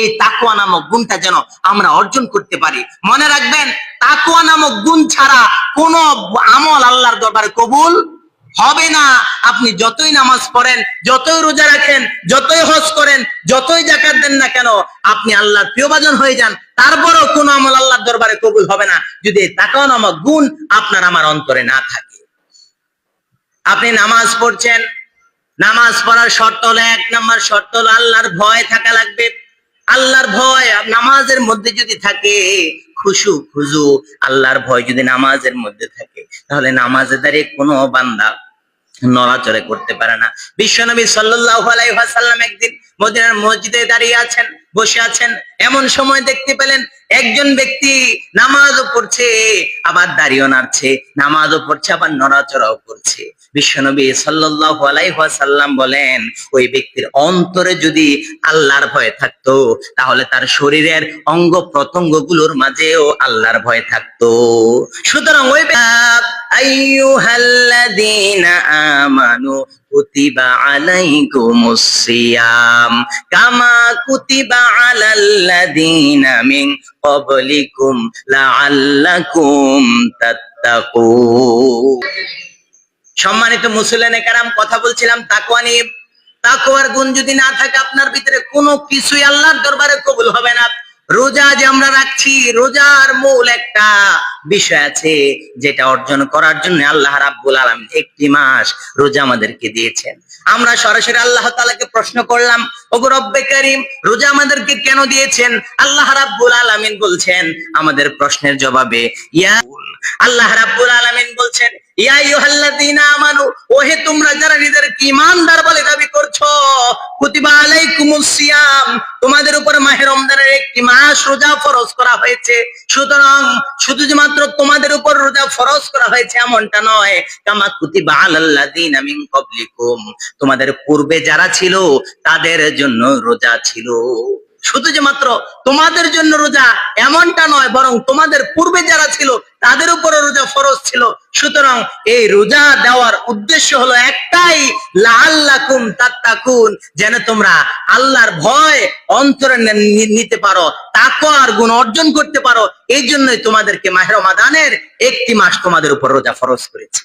এই তাকুয়া নামক গুণটা যেন আমরা অর্জন করতে পারি। মনে রাখবেন তাকুয়া নামক গুণ ছাড়া কোন আমল আল্লাহর দরবারে কবুল হবে না। আপনি যতই নামাজ পড়েন, যতই রোজা রাখেন, যতই হজ করেন, যতই জাকাত দেন না কেন, আপনি আল্লাহর প্রিয়ভাজন হয়ে যান। তারপরও কোন আমল আল্লাহর দরবারে কবুল হবে না। যদি তাকুয়া নামক গুণ আপনার আমার অন্তরে না থাকে। আপনি নামাজ পড়ছেন, নামাজ পড়ার শর্ত হলো, এক নম্বর শর্ত হলো আল্লাহর ভয় থাকা লাগবে। আল্লাহর ভয় নামাজের মধ্যে যদি থাকে, খুশু, খুজু, আল্লাহর ভয় যদি নামাজের মধ্যে থাকে, তাহলে নামাজে দাঁড়িয়ে কোনো বান্দা নড়াচড়ে করতে পারে না। বিশ্বনবী সাল্লাহ আলাইহি একদিন মদিনার মসজিদে দাঁড়িয়ে আছেন, বসে আছেন। এমন সময় দেখতে পেলেন একজন ব্যক্তি নামাজও পড়ছে, আবার দাঁড়িয়েও নাড়ছে, নামাজও পড়ছে, আবার নড়াচড়াও করছে। বিশ্বনবী সাল্লাল্লাহু আলাইহি বলেন, ওই ব্যক্তির অন্তরে যদি আল্লাহর ভয় থাকতো, তাহলে তার শরীরের অঙ্গ প্রত্যঙ্গগুলোর মাঝেও আল্লাহর ভয় থাকতো। সুতরাং ওই আইয়ুহাল্লাযীনা আমানু কুতিবা আলাইকুমুস সিয়াম, কামা কুতিবা আলাল্লাযীনা মিন সম্মানিত মুসলেন কারাম, কথা বলছিলাম তাকওয়া নিয়ে। তাকওয়ার গুণ যদি না থাকে, আপনার ভিতরে কোনো কিছুই আল্লাহর দরবারে কবুল হবে না। রোজা যে আমরা রাখছি, রোজার মূল একটা বিষয় আছে যেটা অর্জন করার জন্য আল্লাহ রাব্বুল আলামিন একটি মাস রোজা আমাদেরকে দিয়েছেন। আমরা সরাসরি আল্লাহ তালাকে প্রশ্ন করলাম, ওগো রব্বে করিম, রোজা আমাদেরকে কেন দিয়েছেন? আল্লাহ রাব্বুল আলামিন বলছেন, আমাদের প্রশ্নের জবাবে, ইয়া আল্লাহ রাব্বুল আলামিন বলছেন আমানু, ওহে তোমরা যারা নিজেদেরকে বলে দাবি করছ তোমাদের উপর মাস রোজা করা হয়েছে। সুতরাং শুধু মাত্র তোমাদের উপর রোজা করা হয়েছে এমনটা নয় তোমাদের পূর্বে যারা ছিল, তাদের জন্য রোজা ছিল। শুধু যে মাত্র তোমাদের জন্য রোজা এমনটা নয়, বরং তোমাদের পূর্বে যারা ছিল, তাদের উপরে রোজা ফরজ ছিল। সুতরাং এই রোজা দেওয়ার উদ্দেশ্য হলো একটাই লাল্লাকুম তাত্তাকুন, যেন তোমরা আল্লাহর ভয় অন্তরে নিতে পারো তাকওয়ার গুণ অর্জন করতে পারো। এই জন্যই তোমাদেরকে মাহের রমাদানের একটি মাস তোমাদের উপর রোজা ফরজ করেছি।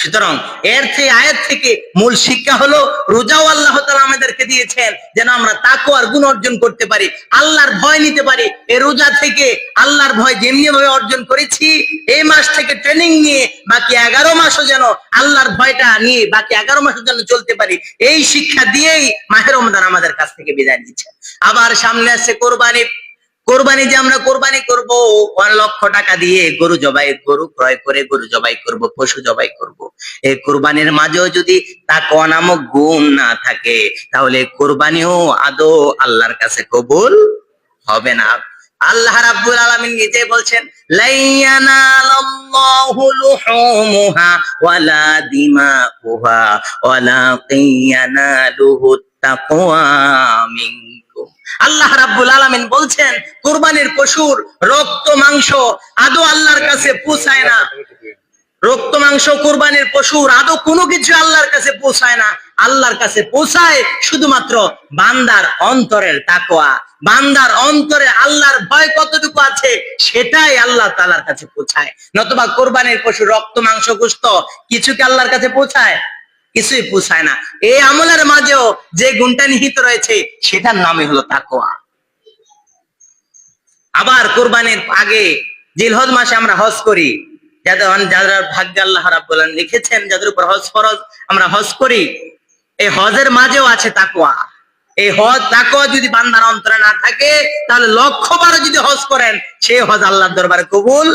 সুতরাং এর থেকে আয়ের থেকে মূল শিক্ষা হলো, রোজাও আল্লাহ তাআলা আমাদেরকে দিয়েছেন যেন আমরা তাকওয়ার গুণ অর্জন করতে পারি, আল্লাহর ভয় নিতে পারি। এই রোজা থেকে আল্লাহর ভয় যেমনি ভাবে অর্জন করেছি এই মাস থেকে ট্রেনিং নিয়ে বাকি এগারো মাসও যেন আল্লাহর ভয়টা নিয়ে বাকি এগারো মাসের জন্য চলতে পারি, এই শিক্ষা দিয়েই মাহের রমজান আমাদের কাছ থেকে বিদায় নিচ্ছে। আবার সামনে আসছে কোরবানি। কোরবানি যে আমরা কোরবানি করব, ওয়ান লক্ষ টাকা দিয়ে গরু জবাই, গরু ক্রয় করে গরু জবাই করব, পশু জবাই করব। এই কোরবানির মাঝেও যদি তাকওয়া নামক গুণ না থাকে, তাহলে কোরবানিও আদৌ আল্লাহর কাছে কবুল হবে না। আল্লাহ রাব্বুল আলামিন নিজে বলছেন, লাইয়ানালাল্লাহু লুহুমুহা ওয়ালা দিমাউহা ওয়ালাকিন ইয়ানালুহু তাকওয়া মিনকুম আল্লাহ রাব্বুল আলামিন বলছেন, কুরবানির পশুর রক্ত, মাংস আদৌ আল্লাহর কাছে পৌঁছায় না। রক্ত, মাংস, কুরবানির পশুর আদৌ কোনো কিছু আল্লাহর কাছে পৌঁছায় না। আল্লাহর কাছে পৌঁছায় শুধুমাত্র বান্দার অন্তরের তাকওয়া। বান্দার অন্তরে আল্লাহর ভয় কতটুকু আছে, সেটাই আল্লাহ তালার কাছে পৌঁছায়। নতুবা কোরবানির পশু রক্ত, মাংস গোস্ত কিছু কি আল্লাহর কাছে পৌঁছায়? কিছুই পৌঁছায় না। এই আমলের মাঝেও যে গুণটা নিহিত রয়েছে, সেটার নামই হলো তাকওয়া। আবার কোরবানির আগে জিলহজ মাসে আমরা হজ করি। যাদের ভাগ্য আল্লাহ লিখেছেন, যাদের উপর হজ ফরজ, আমরা হজ করি। এই হজের মাঝেও আছে তাকওয়া। এই হজ তাকওয়া যদি বান্দার অন্তরে না থাকে, তাহলে লক্ষ বারো যদি হজ করেন সেই হজ আল্লাহর দরবারে কবুল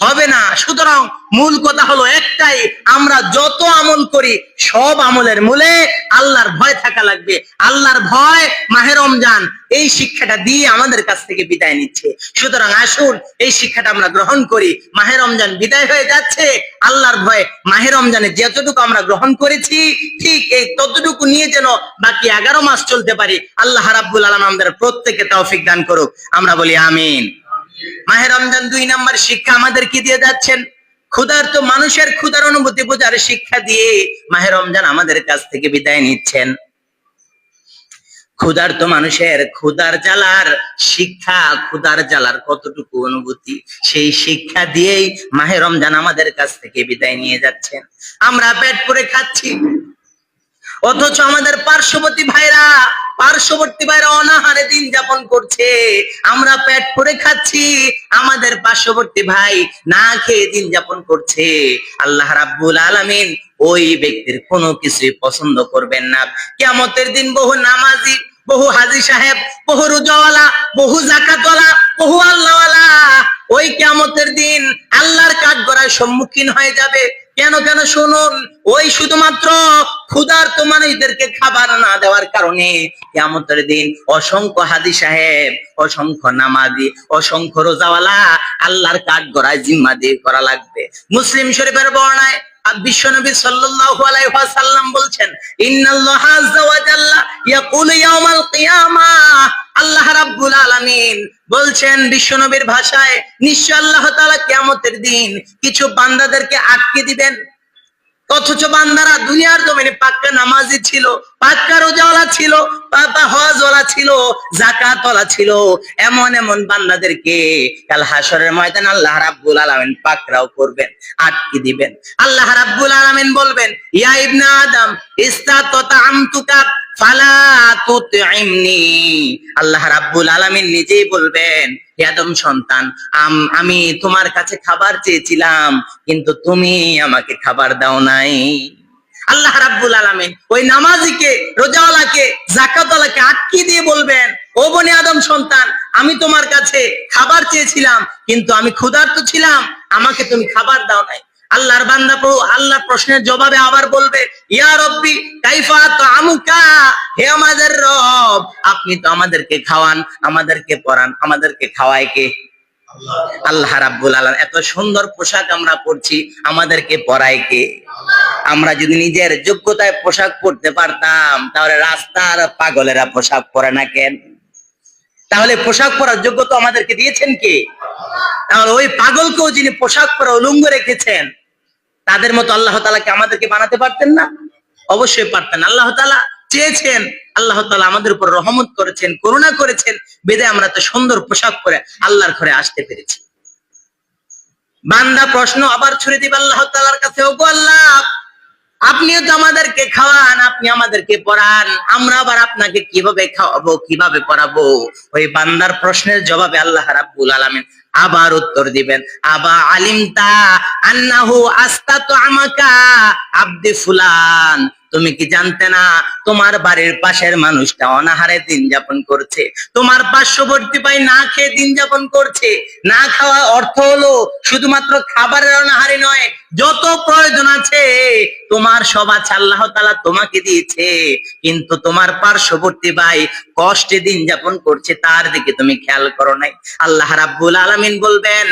হবে না। সুতরাং মূল কথা হলো একটাই, আমরা যত আমল করি, সব আমলের মূলে আল্লাহর ভয় থাকা লাগবে। আল্লাহর ভয় মাহে রমজান, এই শিক্ষাটা দিয়ে আমাদের কাছ থেকে বিদায় নিচ্ছে। সুতরাং আসুন, এই শিক্ষাটা আমরা গ্রহণ করি। মাহে রমজান বিদায় হয়ে যাচ্ছে, আল্লাহর ভয়ে মাহে রমজানে যতটুকু আমরা গ্রহণ করেছি, ঠিক এই ততটুকু নিয়ে যেন বাকি এগারো মাস চলতে পারি। আল্লাহ রাব্বুল আলম আমাদের প্রত্যেকে তৌফিক দান করুক। আমরা বলি আমিন। মাহে রমজান দুই নম্বর শিক্ষা আমাদের কি দিয়ে যাচ্ছেন। ক্ষুধার তো মানুষের ক্ষুধার অনুভূতি বোঝার শিক্ষা দিয়ে মাহে রমজান আমাদের কাছ থেকে বিদায় নিচ্ছেন। ক্ষুধার্ত মানুষের ক্ষুধার জ্বালার শিক্ষা, ক্ষুধার জ্বালার কতটুকু অনুভূতি, সেই শিক্ষা দিয়েই মাহে রমজান আমাদের কাছ থেকে বিদায় নিয়ে যাচ্ছেন। আমরা পেট করে খাচ্ছি। অথচ আমাদের পার্শ্ববর্তী ভাইরা পার্শ্ববর্তী ভাইরা অনাহারে দিন যাপন করছে। আমরা পেট করে খাচ্ছি, আমাদের পার্শ্ববর্তী ভাই না খেয়ে দিন যাপন করছে। আল্লাহ রাব্বুল আলামিন ওই ব্যক্তির কোনো কিছুই পছন্দ করবেন না। কিয়ামতের দিন বহু নামাজি, বহু হাজি সাহেব, বহু রোজাওয়ালা, বহু জাকাতওয়ালা, বহু আল্লাহওয়ালা, ওই কিয়ামতের দিন আল্লাহর কাঠ গড়ায় সম্মুখীন হয়ে যাবে। কেন কেন শুনুন ওই শুধুমাত্র ক্ষুধার্ত মানুষদেরকে খাবার না দেওয়ার কারণে কিয়ামতের দিন অসংখ্য হাদি সাহেব, অসংখ্য নামাজি, অসংখ্য রোজাওয়ালা আল্লাহর কাঠ গড়ায় জিম্মা দিয়ে করা লাগবে। মুসলিম শরীফের বর্ণায় বিশ্বনবী সাল্লাল্লাহু বলছেন আল্লাহ রাব্বুল আলামিন বলছেন, বিশ্বনবীর ভাষায়, নিশ্চয় আল্লাহ তাআলা কিয়ামতের দিন কিছু বান্দাদেরকে আটকে দিবেন। অথচ বান্দারা দুনিয়ার জমিনে পাক্কা নামাজি ছিল, পাক্কা রোজাওয়ালা ছিল পাপা হজওয়ালা ছিল জাকাতওয়ালা ছিল। এমন এমন বান্দাদেরকে কাল হাসরের ময়দান আল্লাহ রাব্বুল আলামিন পাকরাও করবেন, আটকে দিবেন। আল্লাহ রাব্বুল আলামিন বলবেন, ইয়া ইবনে আদম ইস্তাতামতুকা খাবার চেয়েছিলাম, কিন্তু তুমি আমাকে খাবার দাও নাই। আল্লাহ রাব্বুল আলামিন ওই নামাজিকে, রোজাওয়ালাকে জাকাতওয়ালাকে আটকে দিয়ে বলবেন, ও বনে আদম সন্তান, আমি তোমার কাছে খাবার চেয়েছিলাম, কিন্তু আমি ক্ষুধার্ত ছিলাম, আমাকে তুমি খাবার দাও নাই। আল্লাহর বান্দা প্রভু আল্লাহর প্রশ্নের জবাবে আবার বলবে, ইয়া রব্বি, কাইফা আমুকা হে আমাদের রব, আপনি তো আমাদেরকে খাওয়ান, আমাদেরকে পরান, আমাদেরকে খাওয়ায় কে? আল্লাহ রাব্বুল আলাম এত সুন্দর পোশাক আমরা পরছি, আমাদেরকে পরায় কে? আমরা যদি নিজের যোগ্যতায় পোশাক পরতে পারতাম, তাহলে রাস্তার পাগলেরা পোশাক পরে না কেন? তাহলে পোশাক পরার যোগ্যতা আমাদেরকে দিয়েছেন কে? তাহলে ওই পাগলকেও যিনি পোশাক পরা উলঙ্গ রেখেছেন, তাদের মতো আল্লাহ তালাকে আমাদেরকে বানাতে পারতেন না? অবশ্যই পারতেন। আল্লাহ তালা চেয়েছেন, আল্লাহ তালা আমাদের উপর রহমত করেছেন, করুণা করেছেন, বেদে আমরা তো সুন্দর পোশাক পরে আল্লাহর ঘরে আসতে পেরেছি। বান্দা প্রশ্ন আবার ছুড়ে দিবে আল্লাহ তালার কাছে, ওগো আল্লাহ আপনিও তো আমাদেরকে খাওয়ান, আপনি আমাদেরকে পড়ান। আমরা আবার আপনাকে কীভাবে খাওয়াবো, কীভাবে পড়াবো? ওই বান্দার প্রশ্নের জবাবে আল্লাহ রাব্বুল আলামিন আবার উত্তর দিবেন, আবা আলিমতা আন্নাহু আস্তাতু আমাকা আব্দি ফুলান? তুমি কি জানতে না, তোমার বাড়ির পাশের মানুষটা অনাহারে দিন যাপন করছে। তোমার পার্শ্ববর্তী ভাই না খেয়ে দিন যাপন করছে। না খাওয়া অর্থ হলো শুধুমাত্র খাবারের অনাহারে নয়, যত প্রয়োজন আছে, তোমার সব আছে, আল্লাহ তালা তোমাকে দিয়েছে। কিন্তু তোমার পার্শ্ববর্তী ভাই কষ্টে দিন যাপন করছে, তার দিকে তুমি খেয়াল করো নাই। আল্লাহ রাব্বুল আলামিন বলবেন,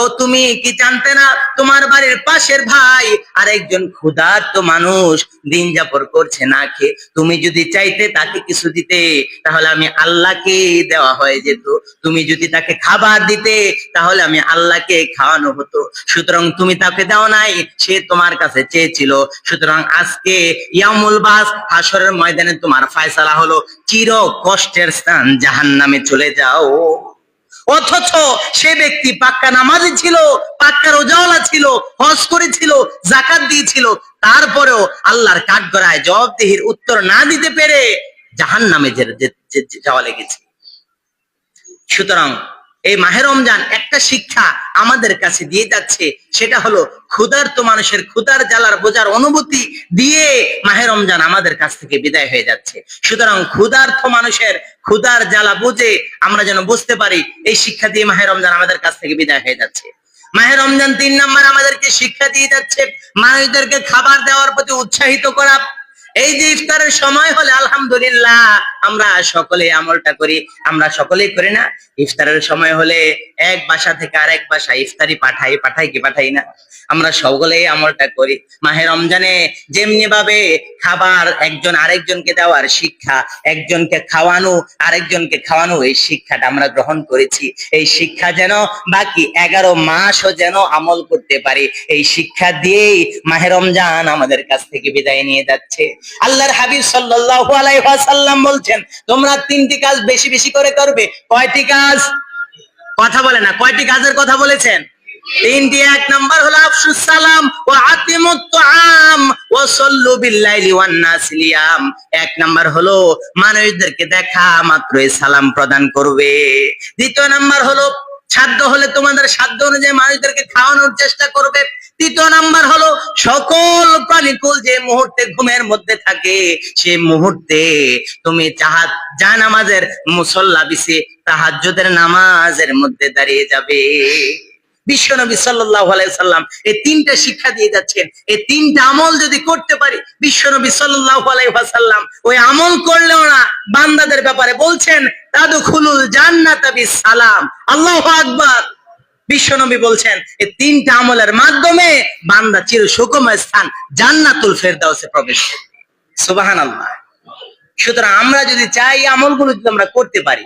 ও তুমি কি জানতে না, তোমার বাড়ির পাশের ভাই আর একজন ক্ষুধার্ত মানুষ দিন যাপন করছে না খেয়ে, তুমি যদি চাইতে তাকে কিছু দিতে, তাহলে আমি আল্লাহকে দেওয়া হয়ে যেত। তুমি যদি তাকে খাবার দিতে, তাহলে আমি আল্লাহকে খাওয়ানো হতো। সুতরাং তুমি তাকে দাও নাই, সে তোমার কাছে চেয়েছিল। সুতরাং আজকে ইয়ামুল বাস হাসরের ময়দানে তোমার ফায়সালা হলো, চির কষ্টের স্থান জাহান নামে চলে যাও। অথচ সে ব্যক্তি পাক্কা নামাজি ছিল, পাক্কা রোজাওয়ালা ছিল, হজ করেছিল জাকাত দিয়েছিল। তারপরেও আল্লাহর কাঠগড়ায় জবাবদিহির উত্তর না দিতে পেরে জাহান নামে যাওয়া লেগেছে। সুতরাং এই মাহের রমজান একটা শিক্ষা আমাদের কাছে দিয়ে যাচ্ছে, সেটা হলো ক্ষুধার্ত মানুষের ক্ষুধার জ্বালার বোঝার অনুভূতি দিয়ে মাহে রমজান আমাদের কাছ থেকে বিদায় হয়ে যাচ্ছে। সুতরাং ক্ষুধার্থ মানুষের ক্ষুধার জ্বালা বুঝে আমরা যেন বুঝতে পারি, এই শিক্ষা দিয়ে মাহে রমজান আমাদের কাছ থেকে বিদায় হয়ে যাচ্ছে। মাহে রমজান তিন নম্বর আমাদেরকে শিক্ষা দিয়ে যাচ্ছে, মানুষদেরকে খাবার দেওয়ার প্রতি উৎসাহিত করা এই যে ইফতারের সময় হলে আলহামদুলিল্লাহ আমরা সকলে আমলটা করি, আমরা সকলেই করি না। ইফতারের সময় হলে এক বাসা থেকে আরেক বাসা ইফতারি পাঠাই পাঠাই কি পাঠাই না? আমরা সকলেই আমলটা করি। মাহে রমজানে যেমনি ভাবে খাবার একজন আরেকজনকে দেওয়ার শিক্ষা, একজনকে খাওয়ানো, আরেকজনকে খাওয়ানো, এই শিক্ষাটা আমরা গ্রহণ করেছি। এই শিক্ষা যেন বাকি এগারো মাসও যেন আমল করতে পারি, এই শিক্ষা দিয়েই মাহে রমজান আমাদের কাছ থেকে বিদায় নিয়ে যাচ্ছে। আল্লাহর হাবিব সাল্লাল্লাহু আলাইহি ওয়াসাল্লাম বলছেন, তোমরা তিনটি কাজ বেশি বেশি করে করবে। কয়টি কাজ? কথা বলে না, কয়টি কাজের কথা বলেছেন? তিনটি, এক নাম্বার হলো আফসুস সালাম ও আতিমুত ও সাল্লু বিল্লাইলি ওয়ান নাস লিয়াম। এক নাম্বার হলো মানুষদেরকে দেখা, মাত্রই সালাম প্রদান করবে। দ্বিতীয় নাম্বার হলো সাধ্য হলে তোমাদের সাধ্য অনুযায়ী মানুষদেরকে খাওয়ানোর চেষ্টা করবে। তৃতীয় নাম্বার হলো, সকল প্রাণীকুল যে মুহূর্তে ঘুমের মধ্যে থাকে, সে মুহূর্তে তুমি চাহাত যা নামাজের মুসল্লা বিছে তাহাজ্যদের নামাজের মধ্যে দাঁড়িয়ে যাবে। সাল্লাল্লাহু আলাইহি সাল্লাম এই তিনটা শিক্ষা দিয়ে যাচ্ছেন। এই তিনটা আমল যদি করতে পারি সাল্লাল্লাহু আলাইহি ওয়াসাল্লাম ওই আমল করলেও না, বান্দাদের ব্যাপারে বলছেন, তাদখুলুল জান্নাতা বিসালাম আল্লাহু আকবার। বিশ্বনবী বলছেন, এই তিনটা আমলের মাধ্যমে বান্দা চির সুখময় স্থান জান্নাতুল ফেরদাউসে প্রবেশ করবে। সুবহানাল্লাহ। সুতরাং আমরা যদি চাই আমলগুলো যদি আমরা করতে পারি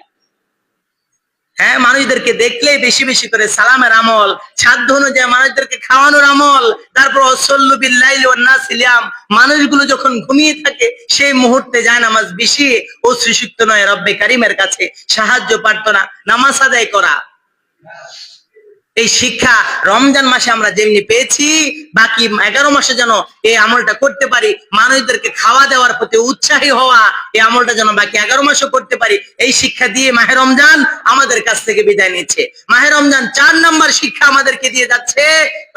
হ্যাঁ মানুষদেরকে দেখলে বেশি বেশি করে সালামের আমল, সাধ্য অনুযায়ী মানুষদেরকে খাওয়ানোর আমল। তারপর অসল্লুবিল্লাম মানুষগুলো যখন ঘুমিয়ে থাকে, সেই মুহূর্তে যায় নামাজ বেশি ও শ্রীযুক্ত নয়, রব্বে কারিমের কাছে সাহায্য প্রার্থনা, নামাজ আদায় করা। এই শিক্ষা রমজান মাসে আমরা যেমনি পেয়েছি, বাকি এগারো মাসে যেন এই আমলটা করতে পারি, মানুষদেরকে খাওয়া দেওয়ার প্রতি উৎসাহী হওয়া এই আমলটা যেন বাকি এগারো মাসও করতে পারি, এই শিক্ষা দিয়ে মাহে রমজান আমাদের কাছ থেকে বিদায় নিচ্ছে। মাহে রমজান চার নাম্বার শিক্ষা আমাদেরকে দিয়ে যাচ্ছে,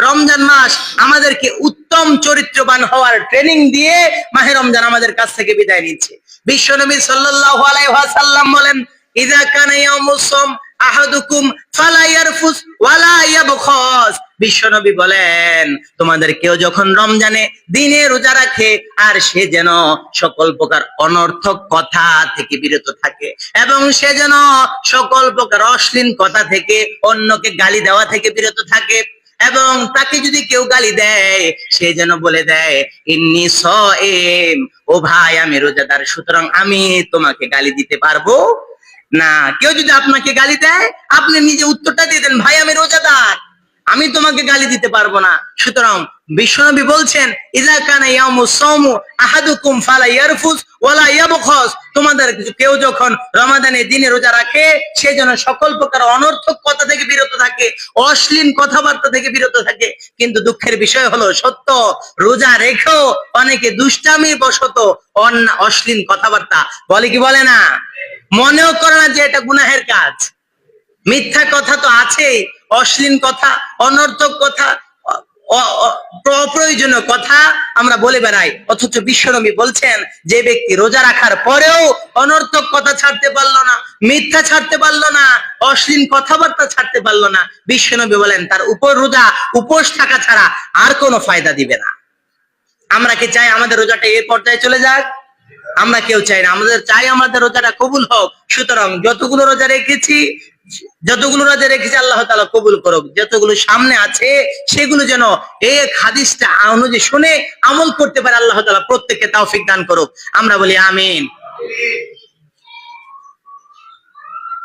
রমজান মাস আমাদেরকে উত্তম চরিত্রবান হওয়ার ট্রেনিং দিয়ে মাহে রমজান আমাদের কাছ থেকে বিদায় নিচ্ছে। বিশ্বনবী সাল্লাল্লাহু আলাইহি ওয়াসাল্লাম বলেন ইযা কানা ইয়াউমুস সাম আহাদুকুম ওয়ালা ইয়াবখাস। বিশ্বনবী বলেন, তোমাদের কেউ যখন রমজানে দিনে রোজা রাখে, আর সে যেন সকল প্রকার অনর্থক কথা থেকে বিরত থাকে এবং সে যেন সকল প্রকার অশ্লীল কথা থেকে অন্যকে গালি দেওয়া থেকে বিরত থাকে এবং তাকে যদি কেউ গালি দেয়, সে যেন বলে দেয়, ইন্নি সএম ও ভাই, আমি রোজাদার, সুতরাং আমি তোমাকে গালি দিতে পারব? না, কেউ যদি আপনাকে গালি দেয়, আপনি নিজে উত্তরটা দিয়ে দেন, ভাই, আমি রোজাদার, আমি তোমাকে গালি দিতে পারব না। সুতরাং বিশ্বনবী বলছেন ইজা কানা ইয়ামু সাওমু আহাদুকুম ফালা ইয়ারফুস। ওয়ালা ইয়াবখাস তোমাদের কেউ যখন রমাদানে দিনে রোজা রাখে, সে যেন সকল প্রকার অনর্থক কথা থেকে বিরত থাকে, অশ্লীল কথাবার্তা থেকে বিরত থাকে। কিন্তু দুঃখের বিষয় হলো সত্য, রোজা রেখেও অনেকে দুষ্টামি বশত অন্য অশ্লীল কথাবার্তা। বলে কি বলে না? মনেও করে না যে এটা গুনাহের কাজ। মিথ্যা কথা তো আছেই, অশ্লীল কথা, অনর্থক কথা অপ্রয়োজনীয় কথা আমরা বলে বেড়াই। অথচ বিশ্বনবী বলছেন, যে ব্যক্তি রোজা রাখার পরেও অনর্থক কথা ছাড়তে পারল না, মিথ্যা ছাড়তে পারল না, অশ্লীল কথাবার্তা ছাড়তে পারল না, বিশ্বনবী বলেন, তার উপর রোজা, উপোস থাকা ছাড়া আর কোনো ফায়দা দিবে না। আমরা কি চাই আমাদের রোজাটা এই পর্যায়ে চলে যাক? আমরা কেউ চাই না। আমাদের চাই আমাদের রোজাটা কবুল হোক। সুতরাং যতগুলো রোজা রেখেছি যতগুলো রাজা রেখেছে আল্লাহ তালা কবুল করুক। যতগুলো সামনে আছে, সেগুলো যেন এই হাদিসটা অনুযায়ী শুনে আমল করতে পারে আল্লাহ তালা প্রত্যেককে তাওফিক দান করুক। আমরা বলি আমিন।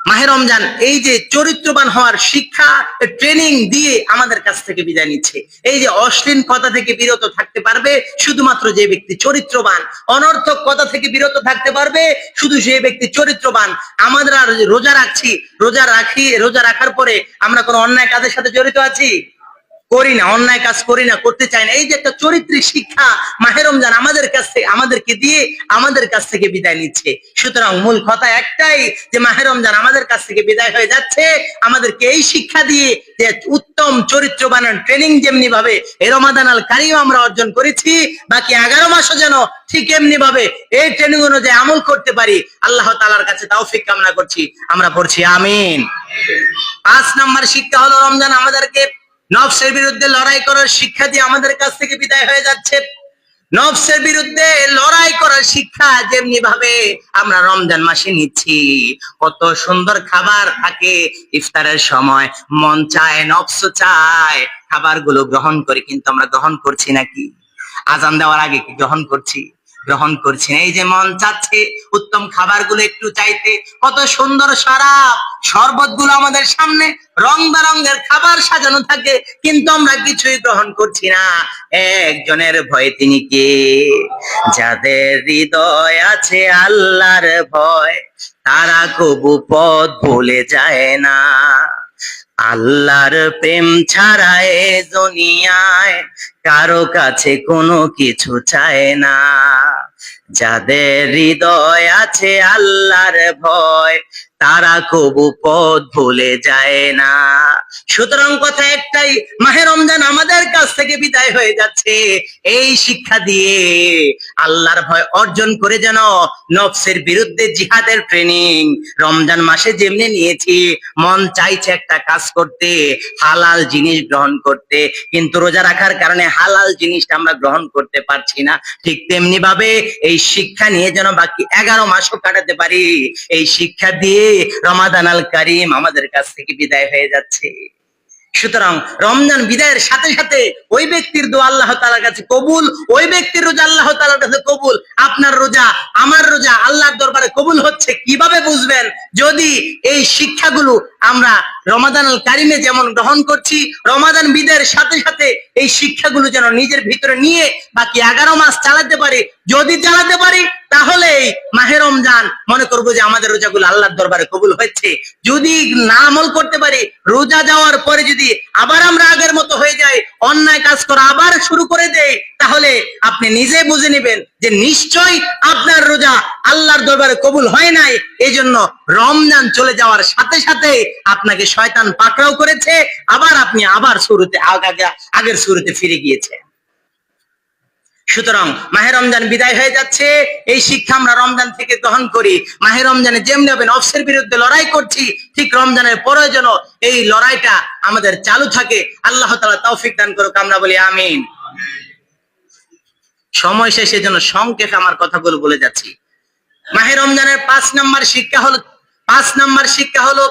মাহে রমজান, এই যে চরিত্রবান হওয়ার শিক্ষা ট্রেনিং দিয়ে আমাদের কাছ থেকে বিদায় নিচ্ছে। এই যে অশ্লীল কথা থেকে বিরত থাকতে পারবে, শুধুমাত্র যে ব্যক্তি চরিত্রবান, অনর্থক কথা থেকে বিরত থাকতে পারবে, শুধু যে ব্যক্তি চরিত্রবান। আমাদের আর রোজা রাখছি, রোজা রাখি, রোজা রাখার পরে আমরা কোনো অন্যায় কাজের সাথে জড়িত আছি? করি না, অন্যায় কাজ করি না, করতে চাই না। এই যে একটা চরিত্রিক শিক্ষা মাহের রমজান আমাদের কাছ আমাদেরকে দিয়ে আমাদের কাছ থেকে বিদায় নিচ্ছে। সুতরাং মূল কথা একটাই যে মাহের রমজান আমাদের কাছ থেকে বিদায় হয়ে যাচ্ছে। আমাদেরকে এই শিক্ষা দিয়ে যে উত্তম চরিত্র বানান ট্রেনিং যেমনি ভাবে এই রমাদান আল আমরা অর্জন করেছি, বাকি এগারো মাসও যেন ঠিক এমনি ভাবে এই ট্রেনিং অনুযায়ী আমল করতে পারি। আল্লাহ তালার কাছে তৌফিক কামনা করছি। আমরা পড়ছি আমিন। পাঁচ নম্বর শিক্ষা হলো রমজান আমাদেরকে নফসের বিরুদ্ধে লড়াই করার শিক্ষা দিয়ে আমাদের কাছ থেকে বিদায় হয়ে যাচ্ছে। নফসের বিরুদ্ধে লড়াই করার শিক্ষা যেমনি ভাবে আমরা রমজান মাসে নিচ্ছি। কত সুন্দর খাবার থাকে ইফতারের সময়। মন চায়, নফস চায়। খাবারগুলো গ্রহণ করি, কিন্তু আমরা গ্রহণ করছি নাকি? আজান দেওয়ার আগে কি গ্রহণ করছি? গ্রহণ করছি না এই যে মন চাচ্ছে উত্তম খাবারগুলো একটু চাইতে, কত সুন্দর শরাব শরবতগুলো আমাদের সামনে রং বেরঙের খাবার সাজানো থাকে, কিন্তু আমরা কিছুই গ্রহণ করছি না। একজনের ভয় তিনি কে? যাদের হৃদয় আছে আল্লাহর ভয়, তারা কবু পথ ভুলে যায় না। আল্লাহর প্রেম ছাড়া এ দুনিয়ায় কারও কাছে কোনো কিছু চায় না। যাদের হৃদয় আছে আল্লাহর ভয় তারা কবু পথ ভুলে যায় না। সুতরাং কথা একটাই, মাহে রমজান আমাদের কাছ থেকে বিদায় হয়ে যাচ্ছে। এই শিক্ষা দিয়ে আল্লাহর ভয় অর্জন করে যেন নফসের বিরুদ্ধে জিহাদের ট্রেনিং রমজান মাসে যেমনি নিয়েছি, মন চাইছে একটা কাজ করতে, হালাল জিনিস গ্রহণ করতে, কিন্তু রোজা রাখার কারণে হালাল জিনিসটা আমরা গ্রহণ করতে পারছি না। ঠিক তেমনি ভাবে এই শিক্ষা নিয়ে যেন বাকি এগারো মাসও কাটাতে পারি। এই শিক্ষা দিয়ে রমাদান আল কারিম আমাদের কাছ থেকে বিদায় হয়ে যাচ্ছে। সুতরাং রমজান বিদায়ের সাথে সাথে ওই ব্যক্তির দোয়া আল্লাহ তালার কাছে কবুল, ওই ব্যক্তির রোজা আল্লাহ তালার কাছে কবুল, আপনার রোজা, আমার রোজা আল্লাহর দরবারে কবুল হচ্ছে কীভাবে বুঝবেন? যদি এই শিক্ষাগুলো আমরা রমাদান আল কারিমে যেমন গ্রহণ করছি, রমাদান বিদায়ের সাথে সাথে এই শিক্ষাগুলো যেন নিজের ভিতরে নিয়ে বাকি এগারো মাস চালাতে পারি। যদি চালাতে পারি তাহলে মাহে রমজান মনে করব যে আমাদের রোজাগুলো আল্লাহর দরবারে কবুল হয়েছে। যদি না আমল করতে পারি, রোজা যাওয়ার পরে যদি আবার আমরা আগের মতো হয়ে যাই, অন্যায় কাজ করা আবার শুরু করে দেই তাহলে আপনি নিজে বুঝে নেবেন যে নিশ্চয়ই আপনার রোজা আল্লাহর দরবারে কবুল হয় নাই। এই জন্য রমজান চলে যাওয়ার সাথে সাথে আপনাকে শয়তান পাকড়াও করেছে, আবার আপনি আবার শুরুতে আগের শুরুতে ফিরে গিয়েছে। সুতরাং মাহে রমজান বিদায় হয়ে যাচ্ছে, এই শিক্ষা আমরা রমজান থেকে গ্রহণ করি। মাহে রমজানে যেমনি হবে নফসের বিরুদ্ধে লড়াই করছি, ঠিক রমজানের পরে যেন এই লড়াইটা আমাদের চালু থাকে। আল্লাহ তালা তৌফিক দান করুক, আমরা বলি আমিন। সময় শেষে যেন সংক্ষেপে আমার কথাগুলো বলে যাচ্ছি। মাহে রমজানের পাঁচ নাম্বার শিক্ষা হলো, পাঁচ নাম্বার শিক্ষা হলো,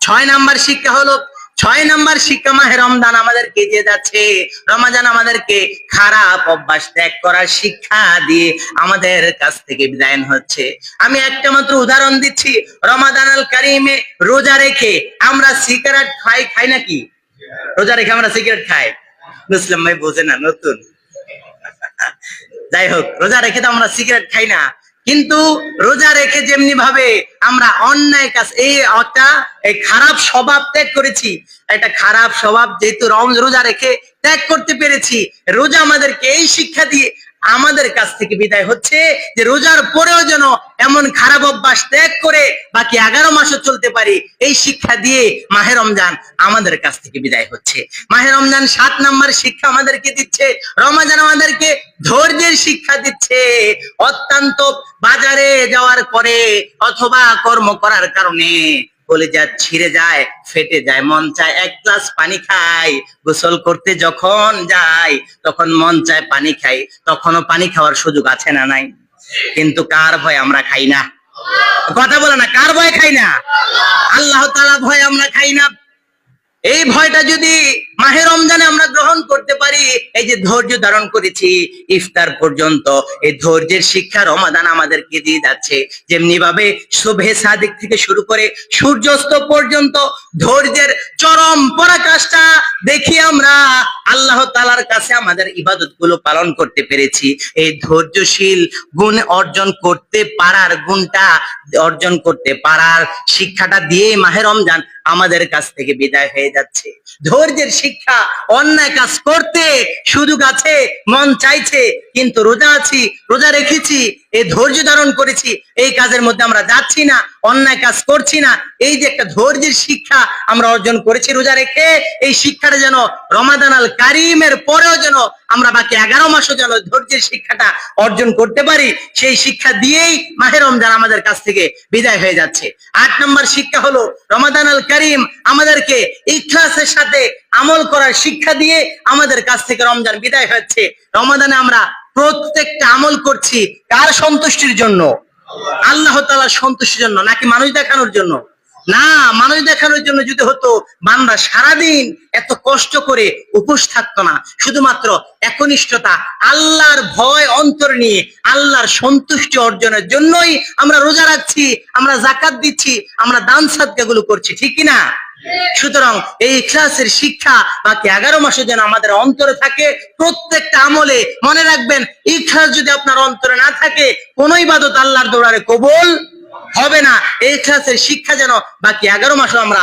ছয় নাম্বার শিক্ষা হলো, ছয় নাম্বার শিক্ষা মাহে রমজান আমাদেরকে দিয়ে যাচ্ছে। রমাজান আমাদেরকে খারাপ অভ্যাস ত্যাগ করার শিক্ষা দিয়ে আমাদের কাছ থেকে বিদায় হচ্ছে। আমি একটা মাত্র উদাহরণ দিচ্ছি, রমাদান আল কারিমে রোজা রেখে আমরা সিগারেট খাই খাই নাকি? রোজা রেখে আমরা সিগারেট খাই। মুসলিম ভাই বোঝে না, নতুন। যাই হোক, রোজা রেখে তো আমরা সিগারেট খাই না। কিন্তু রোজা রেখে যেমনি ভাবে আমরা অন্যায় কাজ, এই একটা, এই খারাপ স্বভাব ত্যাগ করেছি। একটা খারাপ স্বভাব যেহেতু রোজা রেখে ত্যাগ করতে পেরেছি, রোজা আমাদেরকে এই শিক্ষা দিয়ে আমাদের কাছ থেকে বিদায় হচ্ছে যে রোজার পরেও যেন এমন খারাপ অভ্যাস ত্যাগ করে বাকি এগারো মাসও চলতে পারি, এই শিক্ষা দিয়ে মাহে রমজান আমাদের কাছ থেকে বিদায় হচ্ছে। মাহে রমজান সাত নাম্বার শিক্ষা আমাদেরকে দিচ্ছে, রমাজান আমাদেরকে ধৈর্যের শিক্ষা দিচ্ছে। অত্যন্ত বাজারে যাওয়ার পরে অথবা কর্ম করার কারণে যা ছিঁড়ে যায়, ফেটে যায়। মন চায় এক গ্লাস পানি খাই। গোসল করতে যখন যাই, তখন মন চায় পানি খাই। তখনও পানি খাওয়ার সুযোগ আছে না নাই? কিন্তু কার ভয় আমরা খাই না? কথা বলে না, কার ভয় খাই না? আল্লাহ তালা ভয় আমরা খাই না। এই ভয়টা যদি মাহে রমজানে আমরা গ্রহণ করতে পারি এই যে ধৈর্য ধারণ করেছি, ইফতার পর্যন্ত এই ধৈর্যের শিক্ষা রমাদান আমাদেরকে দিয়ে যাচ্ছে। যেমনি ভাবে শুভে সাদিক থেকে শুরু করে সূর্যাস্ত পর্যন্ত ধৈর্যের চরম পরাকাষ্ঠা দেখি আমরা। আল্লাহ তালার কাছে আমাদের ইবাদতগুলো পালন করতে পেরেছি। এই ধৈর্যশীল গুণ অর্জন করতে পারার গুণটা অর্জন করতে পারার শিক্ষাটা দিয়ে মাহে রমজান আমাদের কাছ থেকে বিদায় হয়ে যাচ্ছে। ধৈর্যের শিক্ষা অন্যায় কাজ করতে শুধু আছে মন চাইছে কিন্তু রোজা আছি, রোজা রেখেছি, এই ধৈর্য ধারণ করেছি, এই কাজের মধ্যে আমরা যাচ্ছি না, অন্যায় কাজ করছি না। এই যে একটা ধৈর্যের শিক্ষা আমরা অর্জন করেছি রোজা রেখে, এই শিক্ষাটা যেন রমাদান আল কারিমের পরেও যেন আমরা বাকি এগারো মাসও যেন ধৈর্যের শিক্ষাটা অর্জন করতে পারি, সেই শিক্ষা দিয়েই মাহে রমজান আমাদের কাছ থেকে বিদায় হয়ে যাচ্ছে। আট নম্বর শিক্ষা হলো, রমাদান আল করিম আমাদেরকে ইখলাসের সাথে আমল করার শিক্ষা দিয়ে আমাদের কাছ থেকে রমজান বিদায় হচ্ছে। রমাদানে আমরা প্রত্যেকটা আমল করছি কার সন্তুষ্টির জন্য? আল্লাহ তালার সন্তুষ্টির জন্য, নাকি মানুষ দেখানোর জন্য? না, মানুষ দেখানোর জন্য যদি হতো, বান্দা সারাদিন এত কষ্ট করে উপোস থাকতো না। শুধুমাত্র একনিষ্ঠতা, আল্লাহর ভয় অন্তর নিয়ে, আল্লাহর সন্তুষ্টি অর্জনের জন্যই আমরা রোজা রাখছি, আমরা জাকাত দিচ্ছি, আমরা দান সাদকাগুলো করছি, ঠিক না? সুতরাং এই ইখলাসের শিক্ষা বাকি এগারো মাসে যেন আমাদের অন্তরে থাকে, প্রত্যেকটা আমলে মনে রাখবেন ইখলাস যদি আপনার অন্তরে না থাকে, কোন ইবাদত আল্লাহর দৌড়ারে কবল হবে না। এই ইখলাসের শিক্ষা যেন বাকি এগারো মাসও আমরা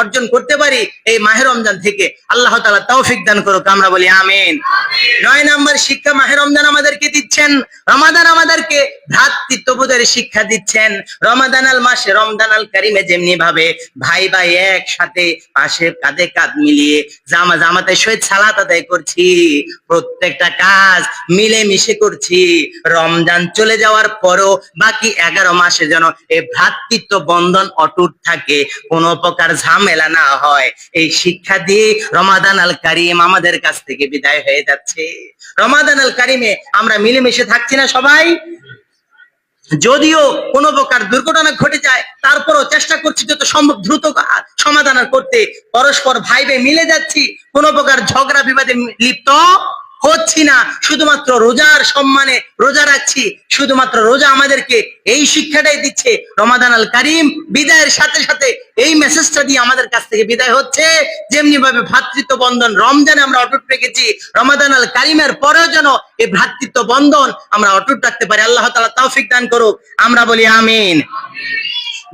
অর্জন করতে পারি এই মাহের রমজান থেকে। আল্লাহ তাআলা তৌফিক দান করুক, আমরা বলি আমিন। নয় নাম্বার শিক্ষা মাহের রমজান আমাদেরকে দিচ্ছেন। রমাদান আমাদেরকে ভ্রাতৃত্ববোধের শিক্ষা দিচ্ছেন। রমাদান আল মাসে রমজান আল কারিমে যেমনি ভাবে ভাই ভাই একসাথে পাশে কাঁধে কাঁধ মিলিয়ে জামা জামাতে সহিত সালাত আদায় করছি। প্রত্যেকটা কাজ মিলে মিশে করছি। রমজান চলে যাওয়ার পরও বাকি এগারো মাসে যেন এই ভ্রাতৃত্ব বন্ধন অটুট থাকে। কোনো প্রকার ঝামেলা না হয়। এই শিক্ষা দিয়ে রমাদান আল কারিম আমাদের কাছ থেকে বিদায় হয়ে যাচ্ছে। রমাদান আল কারিমে আমরা মিলেমিশে থাকছি না সবাই? যদিও কোনো প্রকার দুর্ঘটনা ঘটে যায়, তারপরও চেষ্টা করছি যত সম্ভব দ্রুত সমাধান করতে। পরস্পর ভাই ভাই মিলে যাচ্ছি, কোনো প্রকার ঝগড়া বিবাদে লিপ্ত হচ্ছি না, শুধুমাত্র রোজার সম্মানে রোজা রাখছি, শুধুমাত্র রোজা আমাদেরকে এই শিক্ষাটাই দিচ্ছে। রমাদান আল কারিম বিদায়ের সাথে সাথে এই মেসেজটা দিয়ে আমাদের কাছ থেকে বিদায় হচ্ছে। যেমনি ভাবে ভ্রাতৃত্ব বন্ধন রমজানে আমরা অটুট রেখেছি, রমাদান আল কারিমের পরেও যেন এই ভ্রাতৃত্ব বন্ধন আমরা অটুট রাখতে পারি। আল্লাহ তাআলা তৌফিক দান করুক। আমরা বলি আমিন।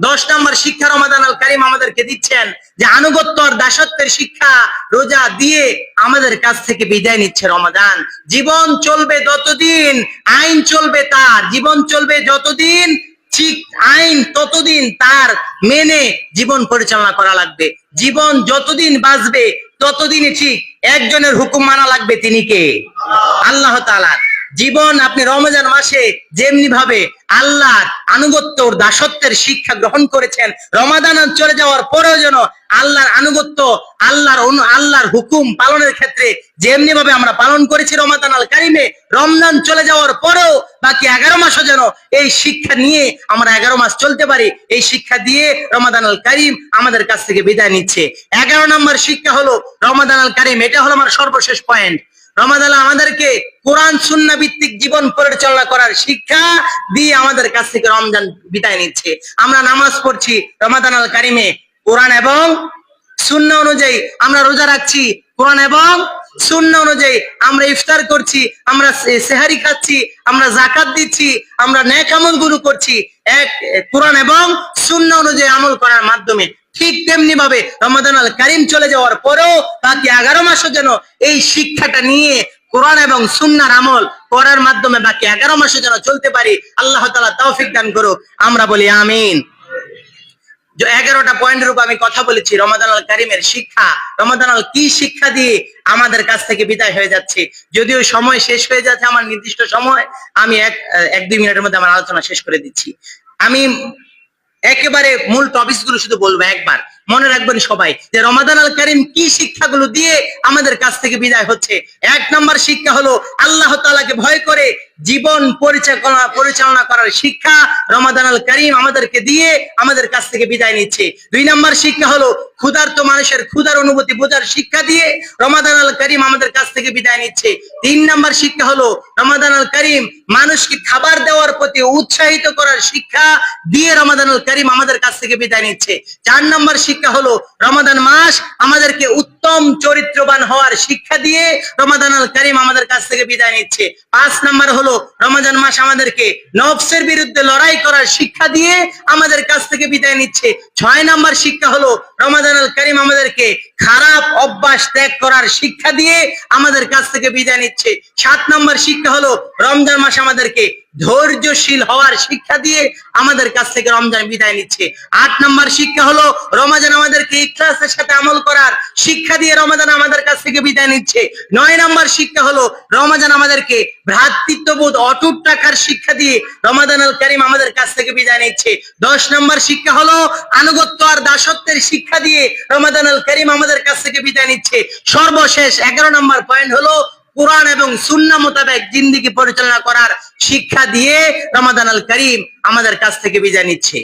দশ নম্বর শিক্ষা রমাদান আল কারিম আমাদেরকে দিচ্ছেন যে আনুগত্য আর দাসত্বের শিক্ষা রোজা দিয়ে আমাদের কাছ থেকে বিদায় নিচ্ছে রমাদান। জীবন চলবে যতদিন, আইন চলবে তার। জীবন চলবে যতদিন, ঠিক আইন ততদিন তার মেনে জীবন পরিচালনা করা লাগবে। জীবন যতদিন বাঁচবে, ততদিনই ঠিক একজনের হুকুম মানা লাগবে তিনি কে? আল্লাহ তাআলার জীবন আপনি রমজান মাসে যেমনি ভাবে আল্লাহর আনুগত্য দাসত্বের শিক্ষা গ্রহণ করেছেন, রমাদান চলে যাওয়ার পরেও যেন আল্লাহর আনুগত্য, আল্লাহর আল্লাহর হুকুম পালনের ক্ষেত্রে যেমনি ভাবে আমরা পালন করেছি রমাদান আল কারিমে, রমজান চলে যাওয়ার পরেও বাকি এগারো মাসও যেন এই শিক্ষা নিয়ে আমরা এগারো মাস চলতে পারি, এই শিক্ষা দিয়ে রমাদান আল কারিম আমাদের কাছ থেকে বিদায় নিচ্ছে। এগারো নম্বর শিক্ষা হলো রমাদান আল কারিম, এটা হলো আমার সর্বশেষ পয়েন্ট রমাদান আমাদেরকে কোরআন সুন্না ভিত্তিক জীবন পরিচালনা করার শিক্ষা দিয়ে আমাদের কাছ থেকে রমজান বিদায় নিচ্ছে। আমরা নামাজ পড়ছি রমাদান আল কারিমে কোরআন এবং শূন্য অনুযায়ী আমরা রোজা রাখছি কোরআন এবং শূন্য অনুযায়ী আমরা ইফতার করছি, আমরা সেহারি খাচ্ছি, আমরা জাকাত দিচ্ছি, আমরা ন্যাক আমলগুলো করছি। এক, কোরআন এবং শূন্য অনুযায়ী আমল করার মাধ্যমে ঠিক তেমনি ভাবে রমাদান আল কারিম চলে যাওয়ার পরেও বাকি এগারো মাসও যেন এই শিক্ষাটা নিয়ে কোরআন এবং সুন্নার আমল করার মাধ্যমে বাকি এগারো মাসে যেন চলতে পারি, আল্লাহ তাআলা তৌফিক দান করুক। আমরা বলি আমিন। যে এগারোটা পয়েন্টের উপর আমি কথা বলেছি, রমাদান আল কারিমের শিক্ষা। রমাদান আল কি শিক্ষা দিয়ে আমাদের কাছ থেকে বিদায় হয়ে যাচ্ছে। যদিও সময় শেষ হয়ে যাচ্ছে, আমার নির্দিষ্ট সময়, আমি এক এক দুই মিনিটের মধ্যে আমার আলোচনা শেষ করে দিচ্ছি। আমি একেবারে মূল টপিকগুলো শুধু বলব একবার। মনে রাখবেন সবাই যে রমাদান আল করিম কি শিক্ষাগুলো দিয়ে আমাদের কাছ থেকে বিদায় হচ্ছে। এক নম্বর শিক্ষা হলো, আল্লাহ তালাকে ভয় করে জীবন পরিচালনা পরিচালনা করার শিক্ষা রমাদান আল করিম আমাদেরকে দিয়ে আমাদের কাছ থেকে বিদায় নিচ্ছে। দুই নম্বর শিক্ষা হলো ক্ষুধার্ত মানুষের ক্ষুধার অনুভূতি বোঝার শিক্ষা দিয়ে রমাদান আল করিম আমাদের কাছ থেকে বিদায় নিচ্ছে। তিন নম্বর শিক্ষা হলো রমাদান আল করিম মানুষকে খাবার দেওয়ার প্রতি উৎসাহিত করার শিক্ষা দিয়ে রমাদান আল করিম আমাদের কাছ থেকে বিদায় নিচ্ছে। চার নম্বর শিক্ষা হলো রমাদান মাস আমাদেরকে উত্তম চরিত্রবান হওয়ার শিক্ষা দিয়ে রমাদান আল করিম আমাদের কাছ থেকে বিদায় নিচ্ছে। পাঁচ নম্বর হলো রমাদান মাস আমাদেরকে নফসের বিরুদ্ধে লড়াই করার শিক্ষা দিয়ে আমাদের কাছ থেকে বিদায় নিচ্ছে। ছয় নাম্বার শিক্ষা হলো রমাজান আল করিম আমাদেরকে খারাপ অভ্যাস ত্যাগ করার শিক্ষা দিয়ে আমাদের কাছ থেকে বিদায় নিচ্ছে। সাত নম্বর শিক্ষা হলো রমজান মাস আমাদেরকে ধৈর্যশীল হওয়ার শিক্ষা দিয়ে আমাদের কাছ থেকে রমজান বিদায় নিচ্ছে। আট নম্বর শিক্ষা হলো, রমাজান আমাদেরকে ইখলাসের সাথে আমল করার শিক্ষা দিয়ে রমাজান আমাদের কাছ থেকে বিদায় নিচ্ছে। নয় নম্বর শিক্ষা হলো, রমাজান আমাদেরকে ভ্রাতৃত্ববোধ, অটুট রাখার শিক্ষা দিয়ে রমাদান আল করিম আমাদের কাছ থেকে বিদায় নিচ্ছে। দশ নম্বর শিক্ষা হলো, আনুগত্য আর দাসত্বের শিক্ষা দিয়ে রমাদান আল করিম আমাদের কাছ থেকে বিদায় নিচ্ছে। সর্বশেষ এগারো নম্বর পয়েন্ট হলো কোরআন এবং সুন্না মোতাবেক জিন্দিগি পরিচালনা করার শিক্ষা দিয়ে রমাদান আল করিম আমাদের কাছ থেকে বিদায় নিচ্ছে।